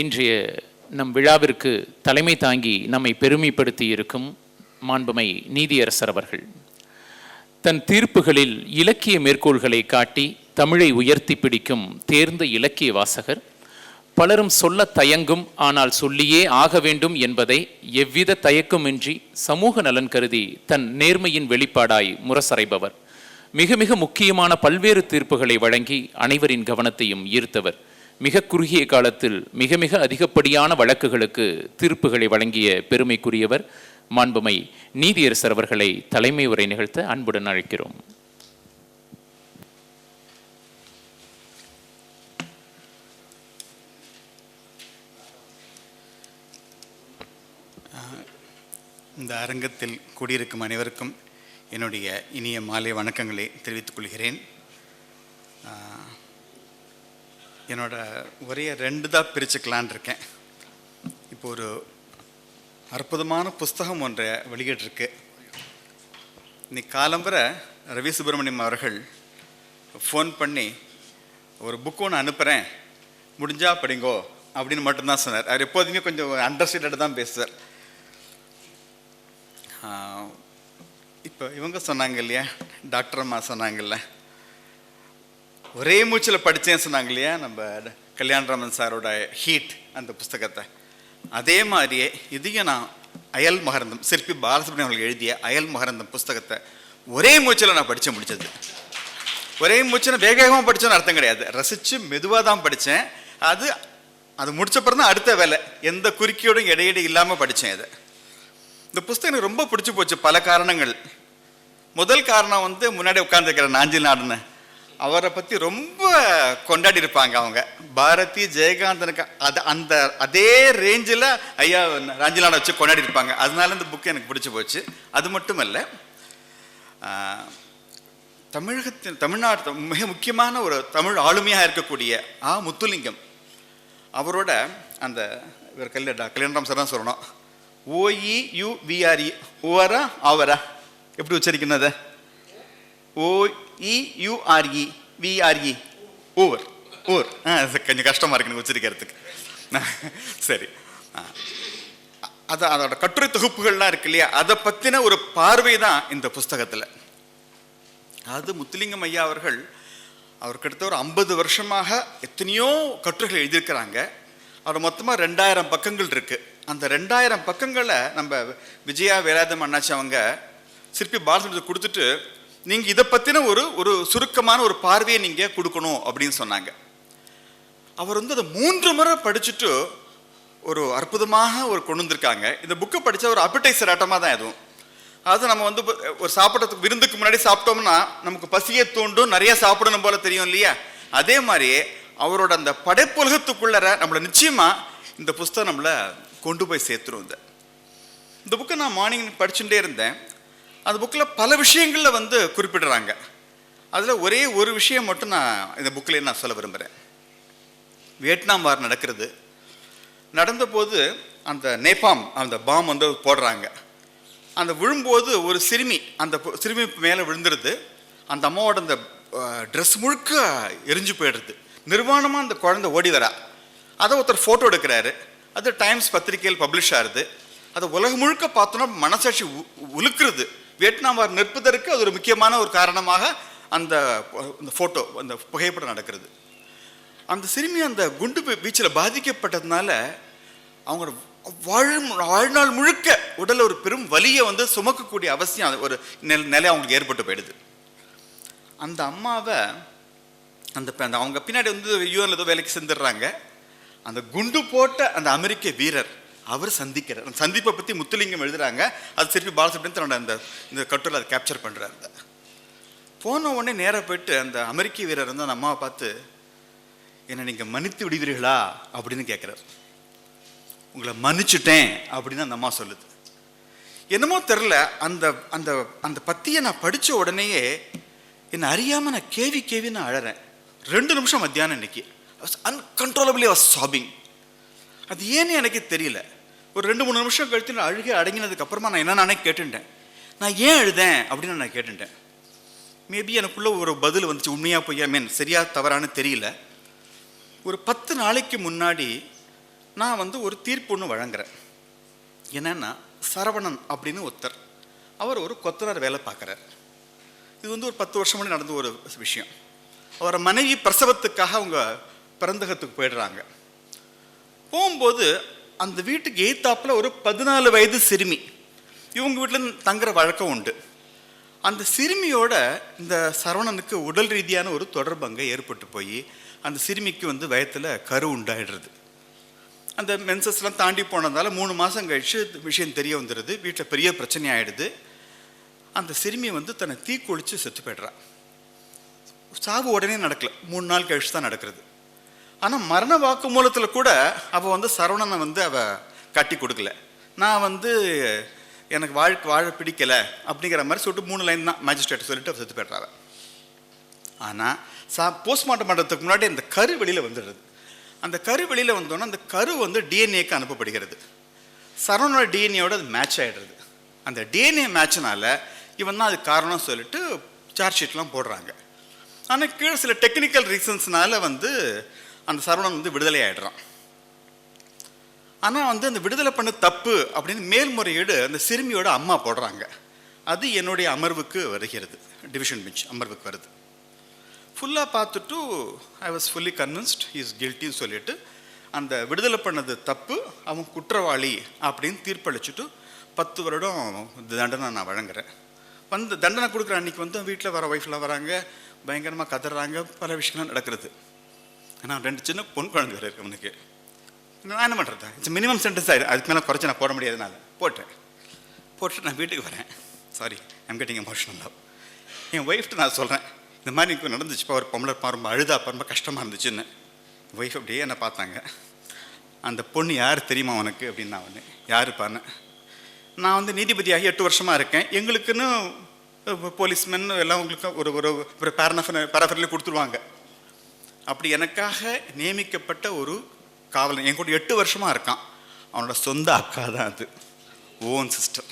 இன்றைய நம் விழாவிற்கு தலைமை தாங்கி நம்மை பெருமைப்படுத்தி இருக்கும் மாண்புமை நீதியரசர் அவர்கள். தன் தீர்ப்புகளில் இலக்கிய மேற்கோள்களை காட்டி தமிழை உயர்த்தி பிடிக்கும் தேர்ந்த இலக்கிய வாசகர் பலரும் சொல்ல தயங்கும் ஆனால் சொல்லியே ஆக வேண்டும் என்பதை எவ்வித தயக்கமின்றி சமூக நலன் கருதி தன் நேர்மையின் வெளிப்பாடாய் முரசறைபவர். மிக மிக முக்கியமான பல்வேறு தீர்ப்புகளை வழங்கி அனைவரின் கவனத்தையும் ஈர்த்தவர். மிக குறுகிய காலத்தில் மிக மிக அதிகப்படியான வழக்குகளுக்கு தீர்ப்புகளை வழங்கிய பெருமைக்குரியவர் மாண்புமை நீதியரசர் அவர்களை தலைமை உரை நிகழ்த்த அன்புடன் அழைக்கிறோம். இந்த அரங்கத்தில் கூடியிருக்கும் அனைவருக்கும் என்னுடைய இனிய மாலை வணக்கங்களை தெரிவித்துக் கொள்கிறேன். என்னோட ஒரே ரெண்டு தான் பிரிச்சுக்கலான் இருக்கேன் இப்போ ஒரு அற்புதமான புஸ்தகம் ஒன்றை வெளியிட்டிருக்கு. இன்னைக்கு காலம்பரை ரவி சுப்பிரமணியம் அவர்கள் ஃபோன் பண்ணி ஒரு புக் ஒன்று அனுப்புகிறேன் முடிஞ்சா படிங்கோ அப்படின்னு மட்டும்தான் சொன்னார். அவர் எப்போதுமே கொஞ்சம் அண்டர்ஸ்டாண்டட் தான் பேசுவார். இப்போ இவங்க சொன்னாங்க இல்லையா? டாக்டர் அம்மா சொன்னாங்கல்ல. ஒரே மூச்சில் படித்தேன்னு சொன்னாங்க இல்லையா நம்ம கல்யாணராமன் சாரோட ஹீட் அந்த புஸ்தகத்தை. அதே மாதிரியே இதையும் நான் அயல் மகரந்தம் சிற்பி பாலசுப்ரமணியம் அவர்கள் எழுதிய அயல் மகரந்தம் புஸ்தகத்தை ஒரே மூச்சில் நான் படித்து முடித்தது ஒரே மூச்சில் வேக வேகமாக படித்தோன்னு அர்த்தம் கிடையாது. ரசித்து மெதுவாக தான் படித்தேன் அது அது முடிச்ச தான் அடுத்த வேலை. எந்த குறுக்கியோடும் இடையிடு இல்லாமல் படித்தேன் அதை. இந்த புஸ்தகம் எனக்கு ரொம்ப பிடிச்சி போச்சு. பல காரணங்கள். முதல் காரணம் வந்து முன்னாடி உட்காந்துருக்கிற நாஞ்சில் நாடுன்னு. அவரை பற்றி ரொம்ப கொண்டாடி இருப்பாங்க அவங்க. பாரதி ஜெயகாந்தனுக்கு அது அந்த அதே ரேஞ்சில் ஐயா ராஞ்சிலாடை வச்சு கொண்டாடி இருப்பாங்க அதனால இந்த புக்கு எனக்கு பிடிச்சி போச்சு. அது மட்டும் இல்லை தமிழகத்தின் தமிழ்நாட்டு மிக முக்கியமான ஒரு தமிழ் ஆளுமையாக இருக்கக்கூடிய ஆ. முத்துலிங்கம் அவரோட அந்த இவர் கல்யாண கல்யாணராம் சார் தான் சொல்லணும். ஓஇ யூ விஆர்இ ஓவரா ஆவரா? எப்படி உச்சரிக்கணும் அதை? ஓ இயுஆர்இ விஆர்இ ஓவர் ஊர் ஆ அது கொஞ்சம் கஷ்டமாக இருக்கு எனக்கு உச்சரிக்கிறதுக்கு சரி அது அதோட கட்டுரை தொகுப்புகள்லாம் இருக்கு இல்லையா அதை பற்றின ஒரு பார்வை தான் இந்த புஸ்தகத்தில் அது முத்துலிங்கம் ஐயா அவர்கள் அவர் அடுத்த ஒரு ஐம்பது வருஷமாக எத்தனையோ கட்டுரைகள் எழுதியிருக்கிறாங்க அவர் மொத்தமாக ரெண்டாயிரம் பக்கங்கள் இருக்குது அந்த ரெண்டாயிரம் பக்கங்களை நம்ம விஜயா வேலாதம் அண்ணாச்சி அவங்க சிற்பி பாலசுப்ரமணியத்துக்கு கொடுத்துட்டு நீங்கள் இதை பற்றின ஒரு ஒரு சுருக்கமான ஒரு பார்வையை நீங்கள் கொடுக்கணும் அப்படின்னு சொன்னாங்க. அவர் வந்து அதை மூன்று முறை படிச்சுட்டு ஒரு அற்புதமாக ஒரு கொண்டு வந்திருக்காங்க. இந்த புக்கை படித்தா ஒரு அப்பிடைசர் ஆட்டமாக தான் எதுவும். அது நம்ம வந்து ஒரு சாப்பிட்றதுக்கு விருந்துக்கு முன்னாடி சாப்பிட்டோம்னா நமக்கு பசியை தூண்டும் நிறைய சாப்பிடணும் போல தெரியும் இல்லையா? அதே மாதிரி அவரோட அந்த படைப்புலகத்துக்குள்ளற நம்மளை நிச்சயமா இந்த புஸ்தகம் நம்மளை கொண்டு போய் சேர்த்துரும் இந்த புக்கை நான் மார்னிங் படிச்சுட்டே இருந்தேன். அந்த புக்கில் பல விஷயங்களில் வந்து குறிப்பிடுறாங்க. அதில் ஒரே ஒரு விஷயம் மட்டும் நான் இந்த புக்கில் நான் சொல்ல விரும்புகிறேன் வியட்நாம் வார் நடக்கிறது. நடந்தபோது அந்த நேபாம் அந்த பாம் வந்து போடுறாங்க. அந்த விழும்போது ஒரு சிறுமி அந்த சிறுமி மேலே விழுந்துருது. அந்த அம்மாவோட அந்த ட்ரெஸ் முழுக்க எரிஞ்சு போயிடுது. நிர்வாணமாக அந்த குழந்தை ஓடி வரா. அதை ஒருத்தர் ஃபோட்டோ எடுக்கிறாரு. அது டைம்ஸ் பத்திரிகையில் பப்ளிஷ் ஆகுது. அதை உலகம் முழுக்க பார்த்தோன்னா மனசாட்சி உ- உலுக்குறது. வியட்நாம் வார் நிற்பதற்கு அது ஒரு முக்கியமான ஒரு காரணமாக அந்த அந்த ஃபோட்டோ அந்த புகைப்படம் நடக்கிறது. அந்த சிறுமி அந்த குண்டு வீச்சில் பாதிக்கப்பட்டதுனால அவங்களோட வாழ் வாழ்நாள் முழுக்க உடலில் ஒரு பெரும் வலியை வந்து சுமக்கக்கூடிய அவசியம் ஒரு நில நிலை அவங்களுக்கு ஏற்பட்டு போயிடுது. அந்த அம்மாவை அந்த அந்த அவங்க பின்னாடி வந்து யூஎன்ல ஏதோ வேலைக்கு செஞ்சிடுறாங்க அந்த குண்டு போட்ட அந்த அமெரிக்க வீரர் அவர் சந்திக்கிறார். அந்த சந்திப்பை பற்றி முத்துலிங்கம் எழுதுறாங்க. அது திருப்பி பாலசுப்ரமணியன் தன்னோட அந்த இந்த கட்டுரை அதை கேப்சர் பண்ணுறாரு போன உடனே நேராக போயிட்டு அந்த அமெரிக்க வீரர் வந்து அந்த அம்மாவை பார்த்து என்னை நீங்கள் மன்னித்து விடுவீர்களா? அப்படின்னு கேட்குறாரு உங்களை மன்னிச்சுட்டேன் அப்படின்னு அந்த அம்மா சொல்லுது. என்னமோ தெரில அந்த அந்த அந்த பத்தியை நான் படித்த உடனேயே என்னை அறியாமல் நான் கேவி கேவி நான் அழறேன். ரெண்டு நிமிஷம் மத்தியானம் இன்னைக்கு. அன்கன்ட்ரோலபிளி வாஸ் சாபிங் அது ஏன்னு எனக்கு தெரியல. ஒரு ரெண்டு மூணு நிமிஷம் கழித்து நான் அழுகை அடங்கினதுக்கு அப்புறமா நான் என்ன நானே கேட்டுட்டேன். நான் ஏன் அழுதேன்? அப்படின்னு நான் கேட்டுட்டேன். மேபி எனக்குள்ள ஒரு பதில் வந்துச்சு உண்மையாக பொய்யா? மீன் சரியா தவறான்னு தெரியல. ஒரு பத்து நாளைக்கு முன்னாடி நான் வந்து ஒரு தீர்ப்பு ஒன்று வழங்குறேன். என்னன்னா சரவணன் அப்படின்னு ஒருத்தர் அவர் ஒரு கொத்தனார் வேலை பார்க்குறார். இது வந்து ஒரு பத்து வருஷம் முன்னாடி நடந்த ஒரு விஷயம். அவரை மனைவி பிரசவத்துக்காக அவங்க பிறந்தகத்துக்கு போயிடுறாங்க. போகும்போது அந்த வீட்டுக்கு எய்த்தாப்பில் ஒரு பதினாலு வயது சிறுமி. இவங்க வீட்டில் தங்குற வழக்கம் உண்டு. அந்த சிறுமியோட இந்த சரவணனுக்கு உடல் ரீதியான ஒரு தொடர்பு அங்கே ஏற்பட்டு போய் அந்த சிறுமிக்கு வந்து வயத்தில் கரு உண்டாயிடுறது. அந்த மென்சஸ்லாம் தாண்டி போனதால மூணு மாதம் கழிச்சு விஷயம் தெரிய வந்துடுது வீட்டில் பெரிய பிரச்சனை ஆகிடுது அந்த சிறுமி வந்து தன்னை தீக்குளிச்சு செத்து போய்ட்றா. சாவு உடனே நடக்கலை. மூணு நாள் கழிச்சு தான் நடக்கிறது. ஆனால் மரண வாக்குமூலத்தில் கூட அவள் வந்து சரவணனை வந்து அவள் கட்டி கொடுக்கல. நான் வந்து எனக்கு வாழ்க்கை வாழ பிடிக்கலை அப்படிங்கிற மாதிரி சொல்லிட்டு மூணு லைன் தான் மேஜிஸ்ட்ரேட் சொல்லிட்டு செத்து போய்ட்றாங்க. ஆனால் சா போஸ்ட்மார்ட்டம் பண்ணுறதுக்கு முன்னாடி அந்த கரு வெளியில் வந்துடுது. அந்த கரு வெளியில் வந்தோன்னே அந்த கரு வந்து டிஎன்ஏக்கு அனுப்பப்படுகிறது. சரவணோட டிஎன்ஏவோட அது மேட்ச் ஆகிடுறது அந்த டிஎன்ஏ மேட்ச்னால இவன் தான் அது காரணம் சொல்லிட்டு சார்ஜ் ஷீட்லாம் போடுறாங்க. ஆனால் கீழே சில டெக்னிக்கல் ரீசன்ஸ்னால வந்து அந்த சரவணன் வந்து விடுதலை ஆயிடுறான். ஆனால் வந்து அந்த விடுதலை பண்ண தப்பு அப்படின்னு மேல்முறையீடு அந்த சிறுமியோட அம்மா போடுறாங்க. அது என்னுடைய அமர்வுக்கு வருகிறது. டிவிஷன் பெஞ்ச் அமர்வுக்கு வருது. ஃபுல்லாக பார்த்துட்டு I was fully convinced is கில்ட்டின்னு சொல்லிட்டு அந்த விடுதலை பண்ணது தப்பு அவன் குற்றவாளி அப்படின்னு தீர்ப்பளிச்சுட்டு பத்து வருடம் தண்டனை நான் வழங்குறேன். வந்து தண்டனை கொடுக்குற அன்னைக்கு வந்து வீட்டில் வர ஒய்ஃப்லாம் வராங்க பயங்கரமாக கதறாங்க பல விஷயங்கள்லாம் நடக்கிறது. ஏன்னா ரெண்டு சின்ன பொன் குழந்தை வேறு இருக்கு அவனுக்கு. நான் என்ன பண்ணுறது இட்ஸ் மினிமம் சென்டென்ஸ் ஆயிடும் அதுக்கு மேலே குறைச்சி நான் போட முடியாதனால. போட்டேன் போட்டு நான் வீட்டுக்கு வரேன். சாரி ஐம் கெட்டிங் எமோஷனல் என் ஒய்ஃப்ட்டு நான் சொல்கிறேன் இந்த மாதிரி எனக்கு நடந்துச்சுப்பா ஒரு பொம்பளை பா ரொம்ப அழுதாப்பா ரொம்ப கஷ்டமாக இருந்துச்சுன்னு. ஒய்ஃப் அப்படியே என்னை பார்த்தாங்க. அந்த பொண்ணு யார் தெரியுமா உனக்கு? அப்படின்னு நான் வந்து யாருப்பான்னு நான் வந்து நீதிபதியாகி எட்டு வருஷமாக இருக்கேன். எங்களுக்குன்னு போலீஸ்மென் எல்லாம் உங்களுக்கு ஒரு ஒரு ஒரு பேரனஃப பேரஃபரில் கொடுத்துருவாங்க. அப்படி எனக்காக நியமிக்கப்பட்ட ஒரு காவலன். என் கூட எட்டு வருஷமாக இருக்கான். அவனோட சொந்த அக்கா தான் அது. ஓன் சிஸ்டர்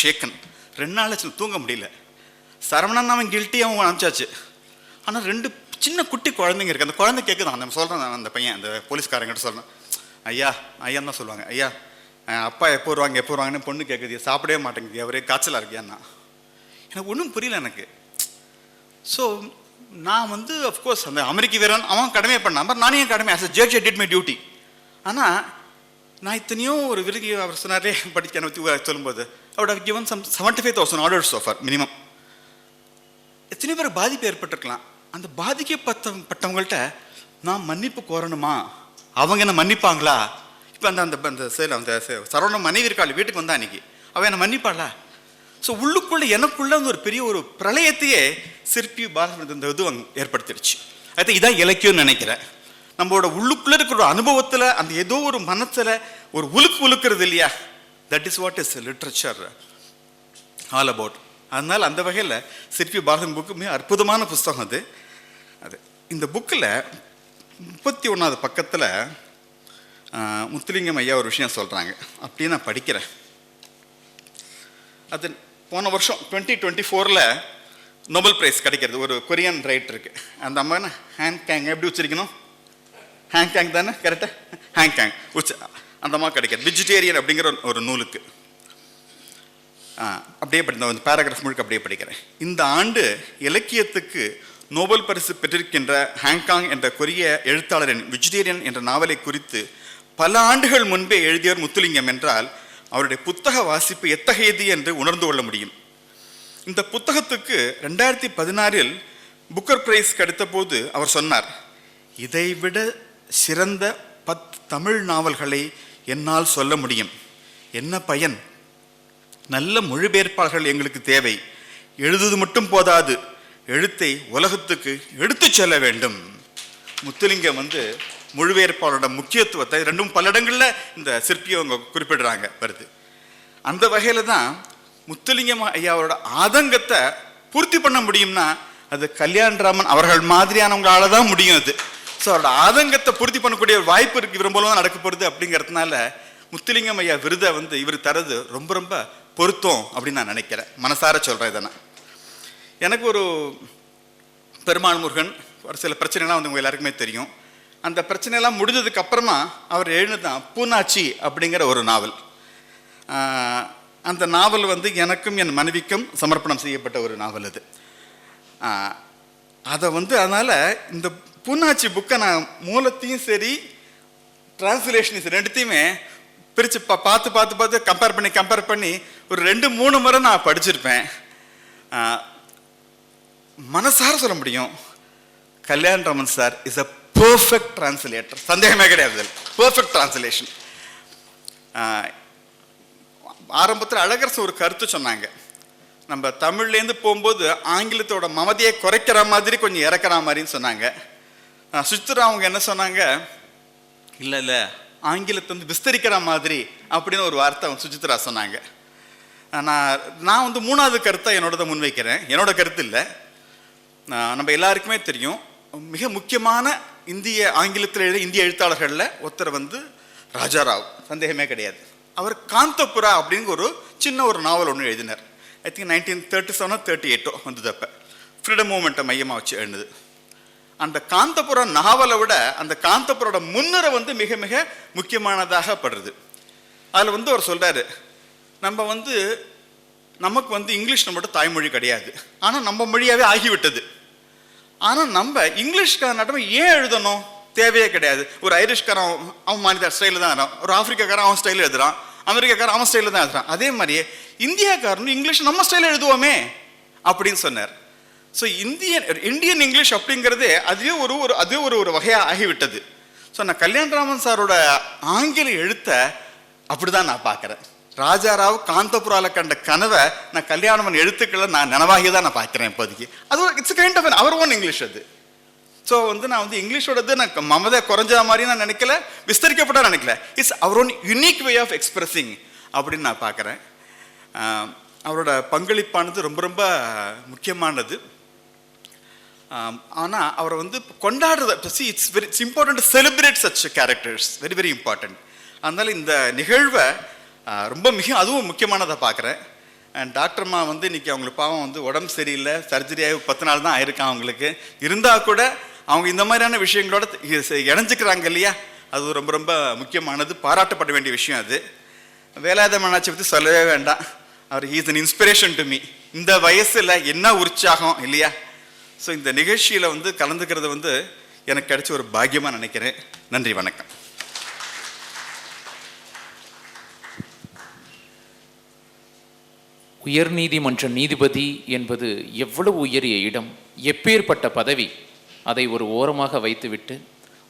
ஷேக்கன் ரெண்டு நாள் ஆச்சு தூங்க முடியல. சரவணன் அவன் கில்ட்டி அவன் அனுப்பிச்சாச்சு. ஆனால் ரெண்டு சின்ன குட்டி குழந்தைங்க இருக்குது அந்த குழந்தை கேட்குதான் அந்த சொல்கிறேன் நான் அந்த பையன் அந்த போலீஸ்காரங்கிட்ட சொல்கிறேன் ஐயா ஐயான்னு தான் சொல்லுவாங்க. ஐயா அப்பா எப்போ வருவாங்க எப்போ வருவாங்கன்னு பொண்ணு கேட்குது சாப்பிடவே மாட்டேங்குது. அவரே காய்ச்சலாக இருக்கியான்னா. எனக்கு ஒன்றும் புரியல எனக்கு. ஸோ நான் வந்து அஃப்கோர்ஸ் அந்த அமெரிக்க வீரன் அவன் கடமையை பண்ணான். பட் நானே என் கடமை as a judge did my duty ஆனால் நான் இத்தனையோ ஒரு விருது அவர் சொன்னாரே படிக்க பற்றி சொல்லும்போது. அவரோட given some seventy five thousand orders offer minimum எத்தனை பேர் பாதிப்பு ஏற்பட்டிருக்கலாம். அந்த பாதிக்கப்பட்ட பட்டவங்கள்ட்ட நான் மன்னிப்பு கோரணுமா? அவங்க என்ன மன்னிப்பாங்களா? இப்போ அந்த அந்த அந்த சேல அந்த சே- சரவண மனைவி இருக்காள் வீட்டுக்கு வந்தா அன்னைக்கு அவன் என்னை மன்னிப்பாளா? ஸோ உள்ளுக்குள்ள எனக்குள்ள ஒரு பெரிய ஒரு பிரளயத்தையே சிற்பி பாரத இந்த இது ஏற்படுத்திடுச்சு அது இதான் இலக்கியம்னு நினைக்கிறேன். நம்மளோட உள்ளுக்குள்ள இருக்கிற ஒரு அனுபவத்தில் அந்த ஏதோ ஒரு மனத்தில் ஒரு உலுக்கு உலுக்கிறது இல்லையா? That is what is literature all about அதனால் அந்த வகையில் சிற்பி பாரதன் புக்கு மிக அற்புதமான புஸ்தகம் அது. அது. இந்த புக்கில் முப்பத்தி ஒன்றாவது பக்கத்தில் முத்துலிங்கம் ஐயா ஒரு விஷயம் சொல்கிறாங்க அப்படியே நான் படிக்கிறேன். அது போன வருஷம் டுவெண்ட்டி டுவெண்ட்டி ஃபோரில் நோபல் பிரைஸ் கிடைக்கிறது. ஒரு கொரியன் ரைட்டருக்கு அந்த அம்மா என்ன ஹேங் கேங் எப்படி உச்சரிக்கணும்? ஹேங் கேங் தானே? கரெக்டாக ஹேங் கேங் உச்ச அந்த அம்மா கிடைக்கிறது. வெஜிடேரியன் அப்படிங்கிற ஒரு- ஒரு நூலுக்கு. அப்படியே படி இந்த பேராகிராஃப் முழுக்க அப்படியே படிக்கிறேன். இந்த ஆண்டு இலக்கியத்துக்கு நோபல் பரிசு பெற்றிருக்கின்ற ஹாங்காங் என்ற கொரிய எழுத்தாளரின் வெஜிடேரியன் என்ற நாவலை குறித்து பல ஆண்டுகள் முன்பே எழுதியவர் முத்துலிங்கம் என்றால் அவருடைய புத்தக வாசிப்பு எத்தகையது என்று உணர்ந்து கொள்ள முடியும். இந்த புத்தகத்துக்கு ரெண்டாயிரத்தி பதினாறில் புக்கர் பிரைஸ் கிடைத்தபோது அவர் சொன்னார் இதைவிட சிறந்த பத்து தமிழ் நாவல்களை என்னால் சொல்ல முடியும். என்ன பயன்? நல்ல மொழிபெயர்ப்பாளர்கள் எங்களுக்கு தேவை. எழுதுவது மட்டும் போதாது. எழுத்தை உலகத்துக்கு எடுத்துச் செல்ல வேண்டும். முத்துலிங்கம் வந்து மொழிபெயர்ப்பாளரோட முக்கியத்துவத்தை ரெண்டும் பல இடங்களில் இந்த சிற்பியை அவங்க குறிப்பிடுறாங்க வருது. அந்த வகையில் தான் முத்துலிங்கம் ஐயாவோட ஆதங்கத்தை பூர்த்தி பண்ண முடியும்னா அது கல்யாண்ராமன் அவர்கள் மாதிரியானவங்களால தான் முடியும் அது. ஸோ அவரோட ஆதங்கத்தை பூர்த்தி பண்ணக்கூடிய ஒரு வாய்ப்பு இருக்கு இவர் மூலமா நடக்க போகிறது அப்படிங்கிறதுனால முத்துலிங்கம் ஐயா விருதை வந்து இவர் தரது ரொம்ப ரொம்ப பொருத்தம் அப்படின்னு நான் நினைக்கிறேன். மனசார சொல்கிறேன் இதை நான். எனக்கு ஒரு பெருமாள் முருகன் ஒரு சில பிரச்சனைலாம் வந்து உங்கள் எல்லாருக்குமே தெரியும். அந்த பிரச்சனையெல்லாம் முடிஞ்சதுக்கு அப்புறமா அவர் எழுதுதான் பூனாச்சி அப்படிங்கிற ஒரு நாவல். அந்த நாவல் வந்து எனக்கும் என் மனைவிக்கும் சமர்ப்பணம் செய்யப்பட்ட ஒரு நாவல் அது. அதை வந்து அதனால் இந்த பூனாச்சி புக்கை நான் மூலத்தையும் சரி டிரான்ஸ்லேஷன் ரெண்டுத்தையுமே பிரித்து பா பார்த்து பார்த்து பார்த்து கம்பேர் பண்ணி கம்பேர் பண்ணி ஒரு ரெண்டு மூணு முறை நான் படிச்சிருப்பேன். மனசார சொல்ல முடியும். Kalyan Raman sir is a perfect translator சந்தேகமே கிடையாது பர்ஃபெக்ட் டிரான்ஸ்லேஷன் ஆரம்பத்தில் அழகரசு ஒரு கருத்து சொன்னாங்க. நம்ம தமிழ்லேருந்து போகும்போது ஆங்கிலத்தோட மமதியை குறைக்கிற மாதிரி கொஞ்சம் இறக்குற மாதிரின்னு சொன்னாங்க. ஆஹ் சுசித்ரா அவங்க என்ன சொன்னாங்க? இல்லை இல்லை. ஆங்கிலத்தை வந்து விஸ்தரிக்கிற மாதிரி அப்படின்னு ஒரு வார்த்தை அவங்க சுசித்ரா சொன்னாங்க. நான் நான் வந்து மூணாவது கருத்தை என்னோடத முன்வைக்கிறேன். என்னோட கருத்து இல்லை. நம்ம எல்லாருக்குமே தெரியும். மிக முக்கியமான இந்திய ஆங்கிலத்தில் எழுத இந்திய எழுத்தாளர்களில் ஒருத்தர் வந்து ராஜாராவ். சந்தேகமே கிடையாது. அவர் காந்தபுரா அப்படிங்கிற ஒரு சின்ன ஒரு நாவல் ஒன்று எழுதினார். ஐ திங்க் நைன்டீன் தேர்ட்டி செவனோ தேர்ட்டி எயிட்டோ வந்தது அப்போ ஃப்ரீடம் மூமெண்ட்டை மையமாக வச்சு எழுந்தது அந்த காந்தபுரம் நாவலை விட அந்த காந்தபுரோட முன்னுரை வந்து மிக மிக முக்கியமானதாக படுறது. அதில் வந்து அவர் சொல்கிறாரு நம்ம வந்து நமக்கு வந்து இங்கிலீஷ் நம்மளோட தாய்மொழி கிடையாது. ஆனால் நம்ம மொழியாகவே ஆகிவிட்டது. ஆனால் நம்ம இங்கிலீஷ்கார நாட்டம் ஏன் எழுதணும்? தேவையே கிடையாது. ஒரு ஐரிஷ்காரன் அவன் மாநில ஸ்டைலில் தான் எழுதுறான். ஒரு ஆப்பிரிக்காக்காரன் அவன் ஸ்டைலில் எழுதுறான். அமெரிக்காக்காரன் அவன் ஸ்டைலில் தான் எழுதுறான். அதே மாதிரியே இந்தியாக்காரனும் இங்கிலீஷ் நம்ம ஸ்டைலில் எழுதுவோமே அப்படின்னு சொன்னார். ஸோ இந்தியன் இந்தியன் இங்கிலீஷ் அப்படிங்கிறதே அதுவே ஒரு ஒரு அதுவே ஒரு ஒரு வகையாக ஆகிவிட்டது. ஸோ நான் கல்யாணராமன் சாரோட ஆங்கில எழுத்தை அப்படிதான் நான் பார்க்குறேன். ராஜாராவ் காந்தபுரால கண்ட கனவை நான் கல்யாணமன் எழுத்துக்களை நான் நனவாகி தான் நான் பார்க்குறேன் இப்போதைக்கு. அது இட்ஸ் கைண்ட் ஆஃப் அவர் ஓன் இங்கிலீஷ் அது. ஸோ வந்து நான் வந்து இங்கிலீஷோடது நான் மமதை குறைஞ்ச மாதிரி நான் நினைக்கல விஸ்தரிக்கப்பட்ட நினைக்கல. It's our own unique way of expressing அப்படின்னு நான் பார்க்குறேன். அவரோட பங்களிப்பானது ரொம்ப ரொம்ப முக்கியமானது. ஆனால் அவரை வந்து கொண்டாடுறது C it's very it's important celebrate such characters very very important அதனால் இந்த நிகழ்வை ரொம்ப மிக அதுவும் முக்கியமானதை பார்க்குறேன். டாக்டர்மா வந்து இன்றைக்கி அவங்களுக்கு பாவம் வந்து உடம்பு சரியில்லை சர்ஜரி ஆகி பத்து நாள் தான் ஆயிருக்கான் அவங்களுக்கு. இருந்தால் கூட அவங்க இந்த மாதிரியான விஷயங்களோட இணைஞ்சிக்கிறாங்க இணைஞ்சுக்கிறாங்க இல்லையா? அது ரொம்ப ரொம்ப முக்கியமானது பாராட்டப்பட வேண்டிய விஷயம் அது. வேலாயுத மன்னாட்சி பற்றி சொல்லவே வேண்டாம். அவர் he's an inspiration to me இந்த வயசில் என்ன உற்சாகம் இல்லையா? ஸோ இந்த நிகழ்ச்சியில் வந்து கலந்துக்கிறது வந்து எனக்கு கிடைச்ச ஒரு பாக்கியமாக நினைக்கிறேன். நன்றி வணக்கம். உயர்நீதிமன்ற நீதிபதி என்பது எவ்வளவு உயரிய இடம் எப்பேற்பட்ட பதவி அதை ஒரு ஓரமாக வைத்துவிட்டு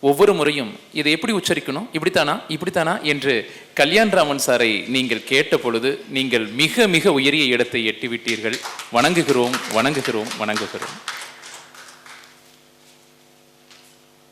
ஒவ்வொரு முறையும் இதை எப்படி உச்சரிக்கணும்? இப்படித்தானா? இப்படித்தானா? என்று கல்யாண்ராமன் சாரை நீங்கள் கேட்ட பொழுது நீங்கள் மிக மிக உயரிய இடத்தை எட்டிவிட்டீர்கள். வணங்குகிறோம் வணங்குகிறோம் வணங்குகிறோம்.